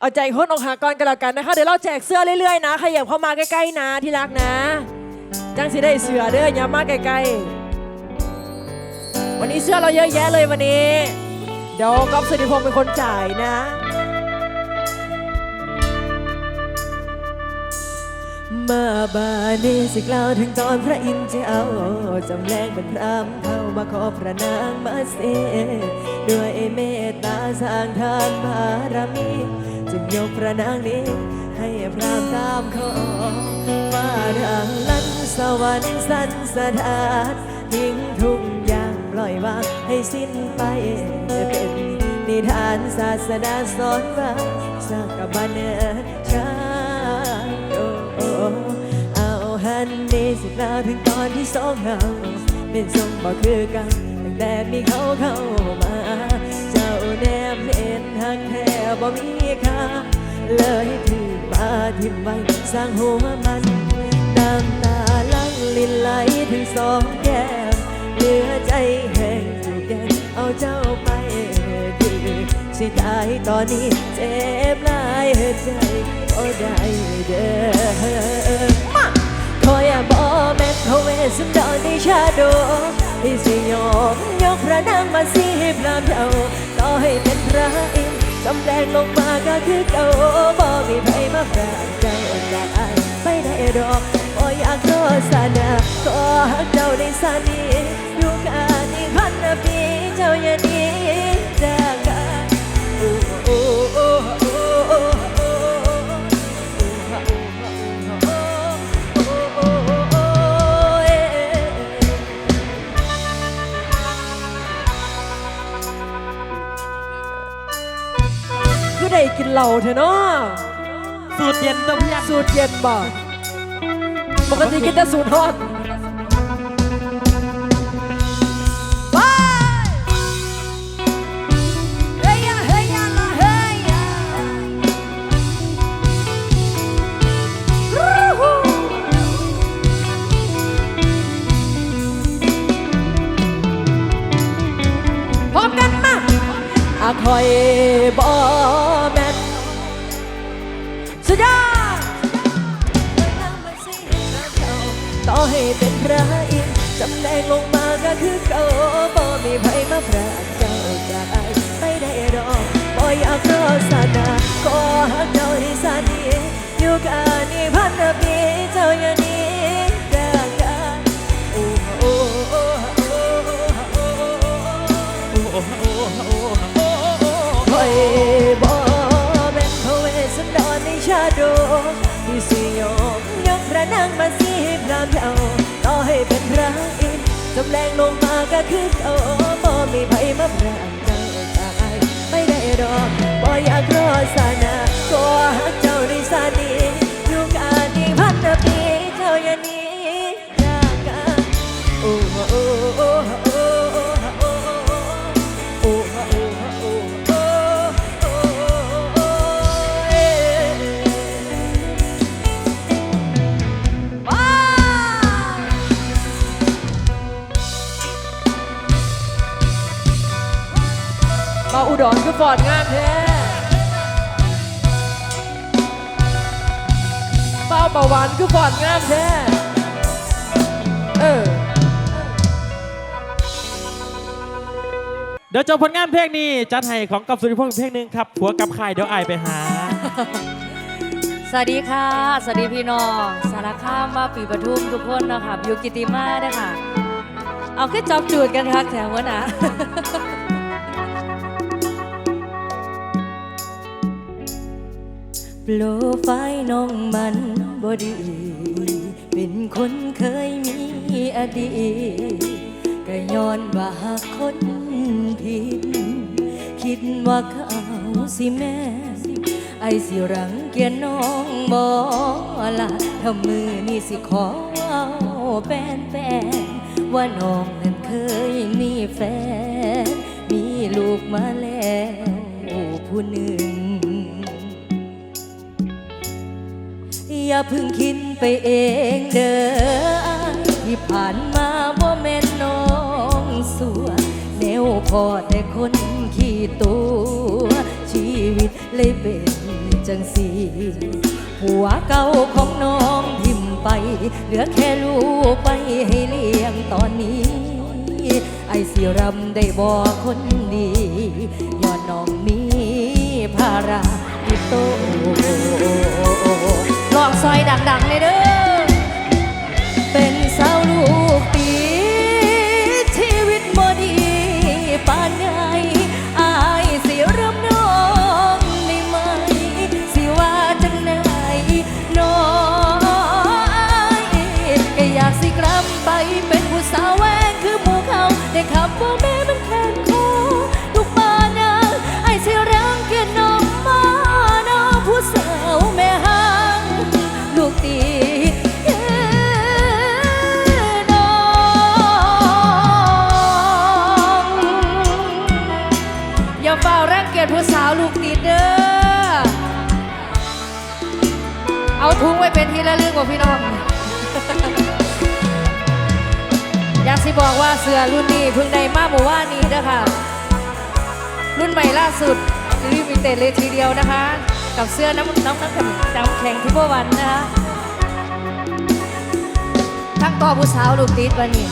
เอาใจคนอกหักก่อนกันแล้วกันนะคะ เดี๋ยวเราแจกเสื้อเรื่อยๆนะขยับเข้ามาใกล้ๆนะที่รักนะ จังสิได้เสื้อเด้ออย่ามาใกล้ๆ วันนี้เสื้อเราเยอะแยะเลยวันนี้ เดี๋ยวก๊อฟสุธิพงศ์เป็นคนจ่ายนะมาบานี้สิกล่าวถึงตอนพระอินทร์เจ้าจำแรงเป็นพรามเข้ามาขอพระนางมาเสด้วยเมตตาสร้างทานบารมี จึงยกพระนางนี้ ให้พรามตามขอฟ้าดังลันสวรรค์สันสถานทิ้งทุกอย่างปล่อยวางให้สิ้นไปเป็นนิทานศาสนาสอนว่าสักบันเนชาโอเอาฮันนี่สิกล่าถึงตอนที่สองเราเป็นทรงบอกคือกันตั้งแต่มีเขาเข้ามา แนมเห็นหักแท้บ่มีค่าเลยถือมาทิมไว้สร้างหัวมันน้ำตาลังลินไหลถึงสองแก้มเหลือใจแห้งจูบแก้มเอาเจ้าไปคือสิตายตอนนี้เจ็บหลายใจก็ได้เด้อมาขออย่าบอกแม่เขาเวสันดอนในชาโดที่สิยอมยกพระนางมาสีพรามเจ้า เป็นพระอินทร์จำแดงลงมาก็คือเก่าบ่มีใครมาแปลกใจจากอายไม่ได้ดอกบ่อยากโฆษณาขอหักเจ้าในสานีอยู่กันอีกพันปีเจ้าอย่าหนี อได้กินเหล้าเถอะเนาะสูตรเย็นตัวเพียงสูตรเย็นบ่ปกติกินแต่สูตรฮอต ระนางมาสีบงามเจ้าต่อให้เป็นพระอินจำแรงลงมาก็คือเขาบ่มีไผมาพรากเจ้าตายไม่ได้ดอกบ่อยากรอสานาขอหักเจ้าในสานีอยู่กัน มาอุดรคือฟอดงามแท้เป้าเบาหวานคือฟอดงามแท้เออเดี๋ยวจบผลงานเพลงนี้จัดให้ของกับสุริพงษ์เพลงหนึ่งครับผัวกับใครเดี๋ยวอายไปหา สวัสดีค่ะ สวัสดีพี่น้อง สารคามมาปีปทุมทุกคนนะคะอยู่กิติมาด้อค่ะ เอาขึ้นจอบจูดกันครับแถววะนะ โปรไฟน้องมันบอดี เป็นคนเคยมีอดีตก็ย้อนว่าหากคนผิด คิดว่าเขาสิแม่ไอสิรังเกียจน้องบอละทำมือนี่สิขอเอาแฟนแฟนว่าน้องนั้นเคยมีแฟน มีลูกมาแล้วผู้หนึ่ง อย่าพึ่งคิดไปเองเด้อที่ผ่านมาว่าแม่นน้องสัวแนวพอแต่คนขี้ตัว ชีวิตเลยเป็นจังสีผัวเก่าของน้องทิมไป เหลือแค่ลูกไปให้เลี้ยงตอนนี้ ไอสิรำได้บอกคนดียอดน้องมี ภาระติดโตลองซอยดังๆเลยเด้อเป็นสาวลูก สือรุ่นนี้เพิ่งได้มาเมื่อวานนี้นะคะ รุ่นใหม่ล่าสุดรีมิเต็ดเลยทีเดียวนะคะ กับเสื้อน้ำน้องน้ำแข็งน้ำแข็งที่เมื่อวันนะคะทั้งต่อผู้สาวลูกติดวันนี้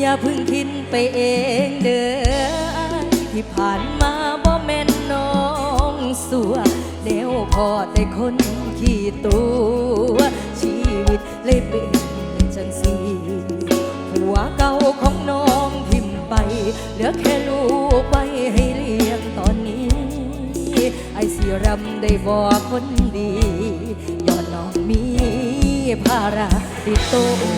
อย่าพึ่งคิดไปเองเด้อที่ผ่านมาบ่แม่นน้องสัวเดี๋ยวพอแต่คนขี้ตัวชีวิตเลยเป็นจังสี ผัวเก่าของน้องทิมไป เหลือแค่ลูกไปให้เลี้ยงตอนนี้ ไอสิรำได้บอกคนดีย้อนน้องมีภาระติดตัว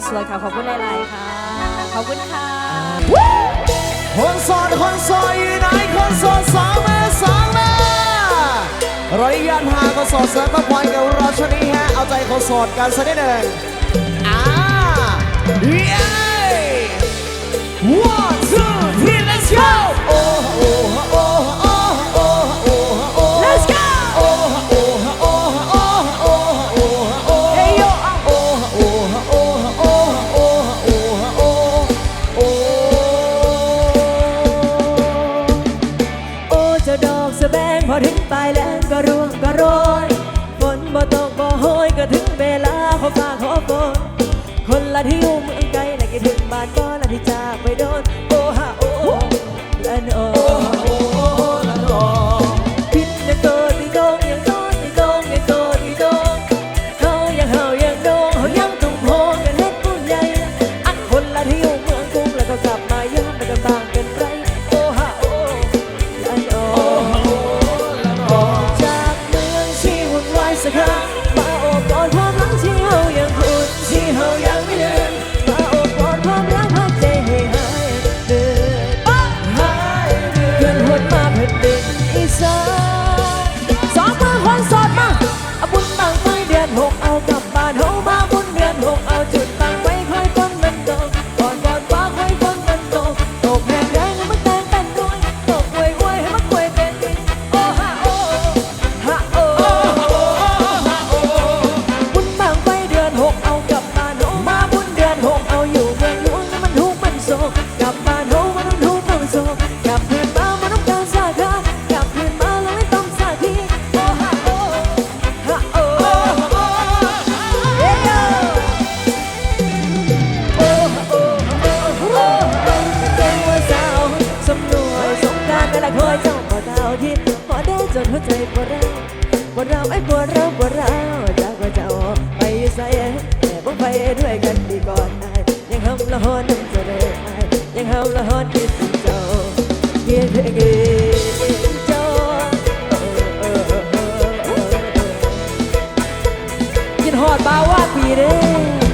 คนสวยค่ะ ขอบคุณหลายๆค่ะ ขอบคุณค่ะ คนโสดคนโสดอยู่ไหนคนโสดสองมือสองมือเราได้ยันหาคนโสดเสริมมาพรกับเราช่วงนี้ฮะเอาใจคนสดกันสักนิดหนึ่งอ่าเย้ agua pire.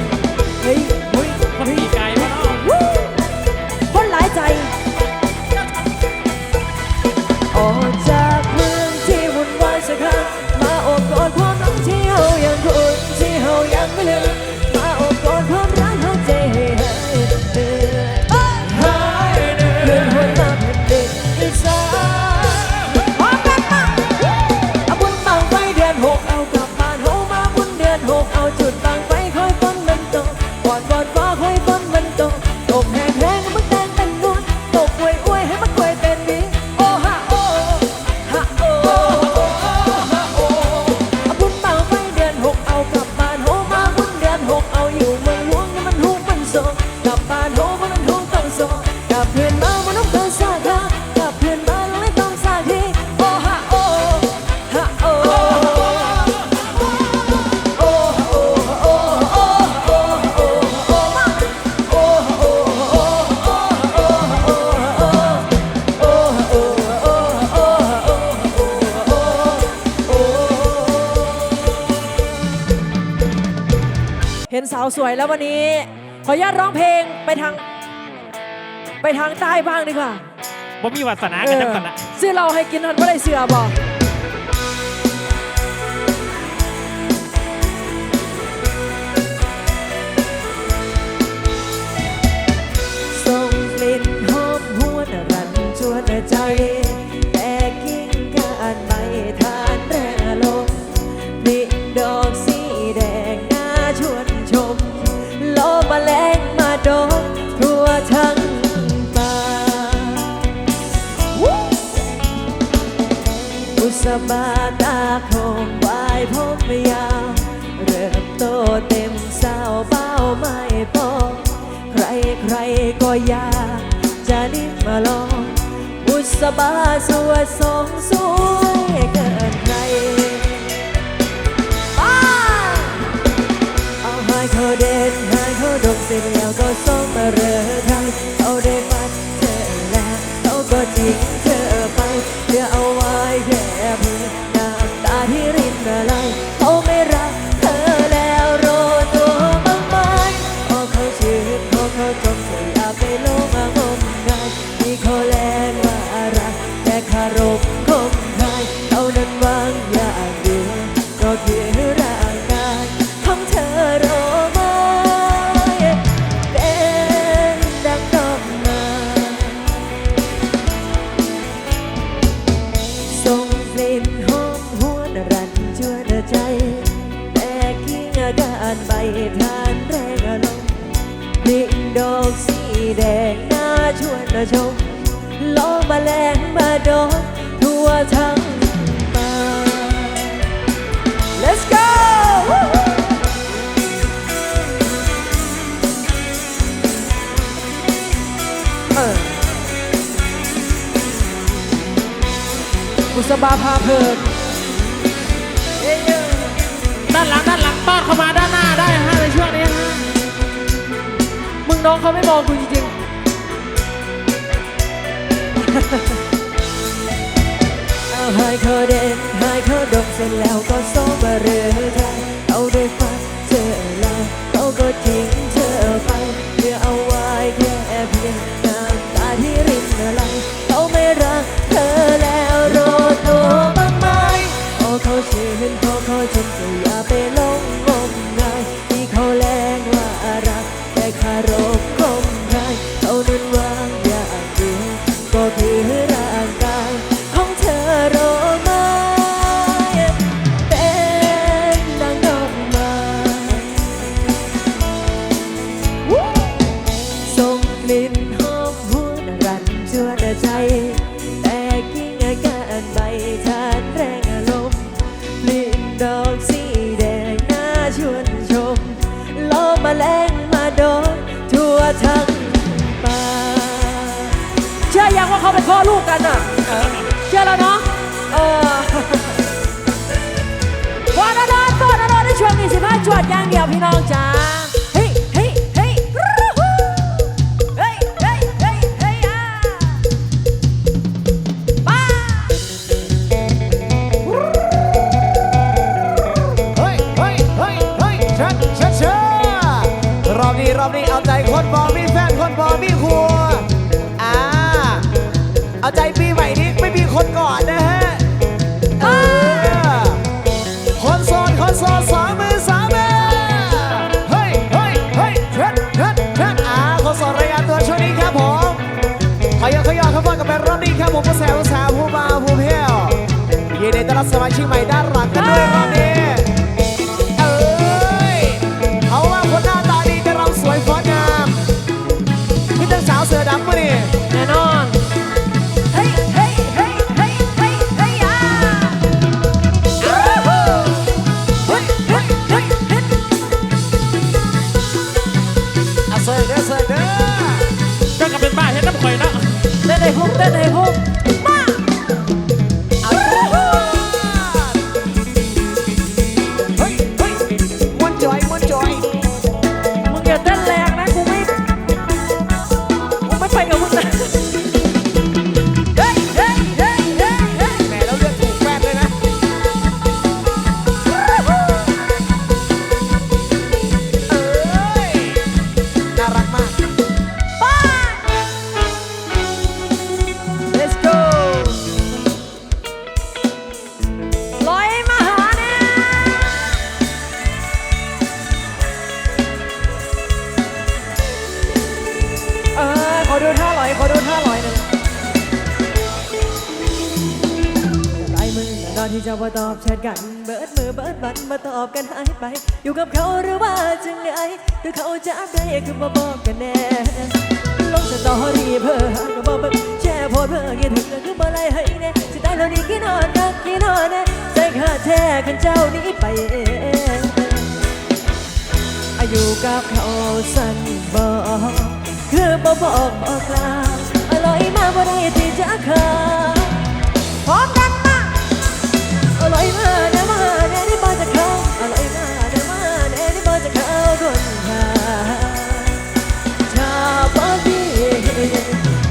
สวยแล้ววันนี้ ขออนุญาตร้องเพลงไปทาง ไปทางใต้บ้างดีกว่าบ่มีวาสนากันจังสันละ เสื้อเราให้กินนันไม่ได้เสือบอก แดงน่าชวนนะาชมลอมาแรงมาดองทั่วทั้งมา Let's go อุสบาพาเพลินด้านหลังด้านหลังป้าเข้ามาด้านหน้าได้ฮะในช่วงนี้ฮะมึงน้องเขาไม่มองกูจริง เอาให้เขาเด่นให้เขาดมเสร็จแล้วก็ส แต่ยิ่งอาการใบทาแรงอารมณ์ลินดอกสีแดงน่าชวนชมลมมาแรงมาโดนทั่วทั้งป่าเชื่อยังว่าเขาเป็นพ่อลูกกันอะเชื่อแล้วเนาะเออวันนั้นตอนนั้นในช่วงนี้สิบ้าจวดยางเดียวพี่น้องจ้า รับสมาชิกใหม่ด้านหลังกันด้วยรอบนี้เอ้ยเอาว่าคนหน้าตาดีจะรำสวยฟ้อนงามพี่ตั้งสาวเสือดำมาดิแน่นอนเฮ้ยเฮ้ยเฮ้ยเฮ้ยเฮ้ยเฮ้ยอะเฮ้ยเฮ้ยเฮ้ยเฮ้ยอะเสือเด้อเสือเด้อ เจ้าก็เป็นบ้าเฮ็ดน้ำข่อยเนาะ เต้นให้พุ่งเต้นให้พุ่ง ดูท่าลอยขอดูท่าลอยหน่อยลายมือตอนที่เจ้าตอบแชทกัน เบิดมือเบิดบันมาตอบกันหายไป อยู่กับเขาหรือว่าจังไงหรือเขาจะได้คือบ่บอกกันแน่ลงสตอรี่เพื่อหาก็บ่เบิ่งแชร์โพสเพื่อคิดถึงคือบ่ไล่ให้แน่สิได้แล้วนี่กี่นอนนักกี่นอนแน่ใจขาแท้คันเจ้านี้ไปเองอายุกับเขาสั้นบอก คือบ่บอกบอกกล่าวอร่อยมากบ่ได้ที่จะขาพร้อมกันมาอร่อยมากนะมาแน่ที่บ้านจะเข้าอร่อยมากนะมาแน่ที่บ้านจะเข้าคนขาชาบอดี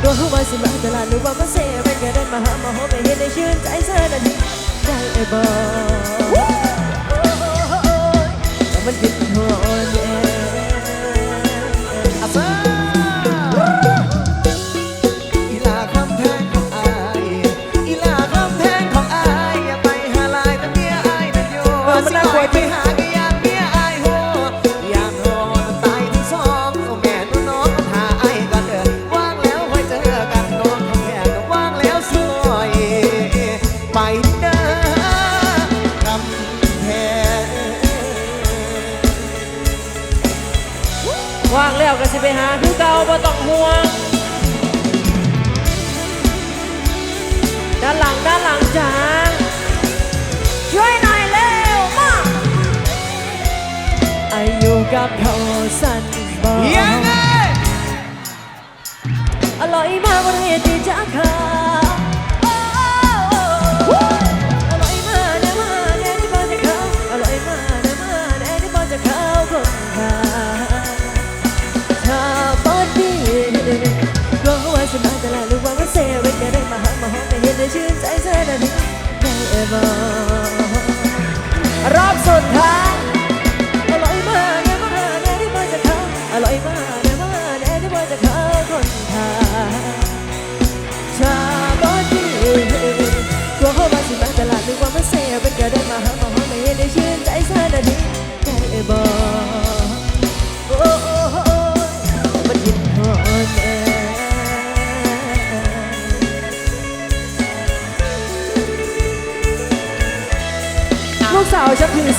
ตัวหัวสิมาตลาดหรือว่ามาเซ่เป็นก็ได้มาหามาหอมไม่เห็นได้ชื่นใจเสียนาทีได้บอกแต่มันผิดหัวแน่ ว่างแล้วก็สิไปหาคือเก่าบ่ต้องห่วง ด้านหลังด้านหลังจ้าช่วยหน่อยเร็วมาอายุกับเขาสั้นบอกยังไงอร่อยมากบนเวทีจ้าค่ะ ก็ว่าสมาตลาดหรือว่าก็เซเว่นก็ได้มาหามาหอมไม่เห็นได้ชื่นใจเสียนาที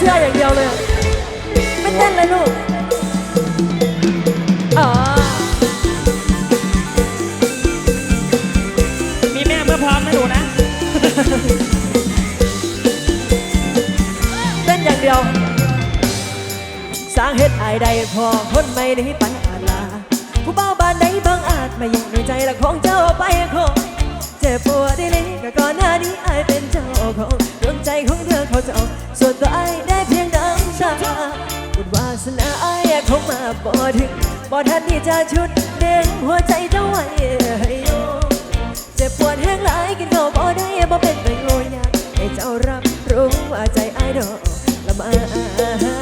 ชื่ออย่างเดียวเลย ไม่เต้นเลยลูกอ๋อมีแม่เมื่อพร้อมนะหนูนะ เต้นอย่างเดียว สร้างเหตุอายใดพอคนไม่ได้ปัญหาลา ผู้เบ้าบานใดบางอาจไมายิงในใจละของเจ้าไปคงเจ็บปวดได้เลยก็ก่อนหน้านี้อายเป็นเจ้าของดวงใจของเธอเขาจะเอา บายได้เพียงน้ำชาบุญวาสนาไอาเขามาบอถึงบ่ทันที่จะชุดเด้งหัวใจเจ้าไว้เจ็บปวดแห้งหลายกินข้าวบ่ได้บ่เป็นไปโง่ยากให้เจ้ารับรู้ว่าใจไอาดอกละมา